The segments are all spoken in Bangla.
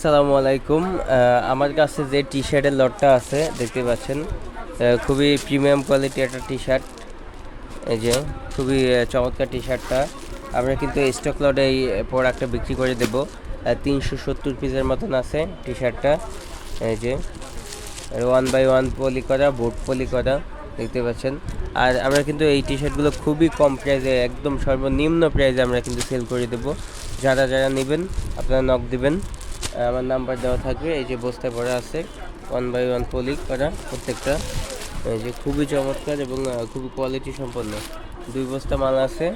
আসসালামু আলাইকুম। আমার কাছে যে টি শার্টের লটটা আছে, দেখতে পাচ্ছেন খুবই প্রিমিয়াম কোয়ালিটি একটা টি শার্ট এই যে, খুবই চমৎকার টি শার্টটা আমরা কিন্তু স্টক লটে এই প্রোডাক্টটা বিক্রি করে দেব। তিনশো সত্তর পিসের মতন আছে টি শার্টটা এই যে ওয়ান বাই ওয়ান পলি করা বোট পলি করা, দেখতে পাচ্ছেন। আর আমরা কিন্তু এই টি শার্টগুলো খুবই কম প্রাইসে একদম সর্বনিম্ন প্রাইসে আমরা কিন্তু সেল করে দেবো। যারা যারা নেবেন, আপনারা নক দিবেন। আমার নাম্বার দেওয়া থাকবে। এই যে বস্তায় ভরা আছে। ওয়ান বাই ওয়ান পলি করা প্রত্যেকটা। এই যে খুবই চমৎকার এবং খুবই কোয়ালিটি সম্পন্ন। দুই বস্তা মাল আছে।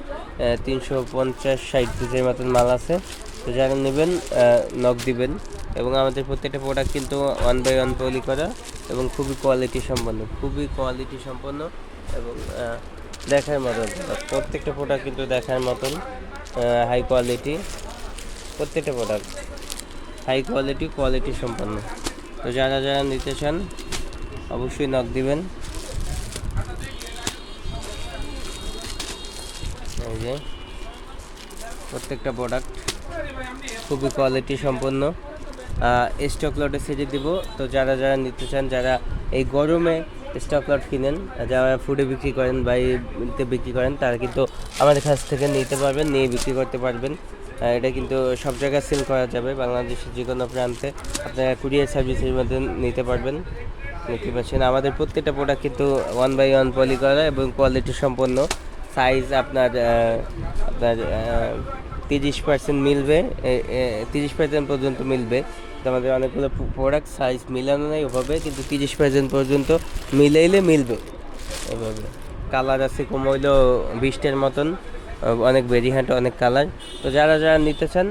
তিনশো পঞ্চাশ ষাট পিসের মতন মাল আছে। তো যারা নেবেন নক দিবেন। এবং আমাদের প্রত্যেকটা প্রোডাক্ট কিন্তু ওয়ান বাই ওয়ান পলি করা এবং খুবই কোয়ালিটি সম্পন্ন। খুবই কোয়ালিটি সম্পন্ন এবং দেখার মতন। প্রত্যেকটা প্রোডাক্ট কিন্তু দেখার মতন হাই কোয়ালিটি প্রত্যেকটা প্রোডাক্ট হাই কোয়ালিটি কোয়ালিটি সম্পন্ন। তো যারা যারা নিতে চান, অবশ্যই নক দিবেন। এই যে, প্রত্যেকটা প্রোডাক্ট খুবই কোয়ালিটি সম্পন্ন। স্টক লটে সেজে দিব। তো যারা যারা নিতে চান, যারা এই গরমে স্টক লট কিনেন, যারা ফুডে বিক্রি করেন বা বিক্রি করেন, তারা কিন্তু আমাদের কাছ থেকে নিতে পারবেন, নিয়ে বিক্রি করতে পারবেন। এটা কিন্তু সব জায়গায় সেল করা যাবে, বাংলাদেশের যে কোনো প্রান্তে। আপনারা কুরিয়ার সার্ভিসের মধ্যে নিতে পারবেন, দেখতে পাচ্ছেন। আমাদের প্রত্যেকটা প্রোডাক্ট কিন্তু ওয়ান বাই ওয়ান পলি করা এবং কোয়ালিটি সম্পন্ন। সাইজ আপনার আপনার তিরিশ পার্সেন্ট মিলবে তিরিশ পার্সেন্ট পর্যন্ত মিলবে। আমাদের অনেকগুলো প্রোডাক্ট সাইজ মিলানো নেই ওভাবে, কিন্তু তিরিশ পার্সেন্ট পর্যন্ত মিলাইলে মিলবে। এভাবে। কালার আছে কম হইলেও বিশটার মতন। অনেক ভেরিয়েন্ট অনেক কালার তো যারা যারা নিতে চান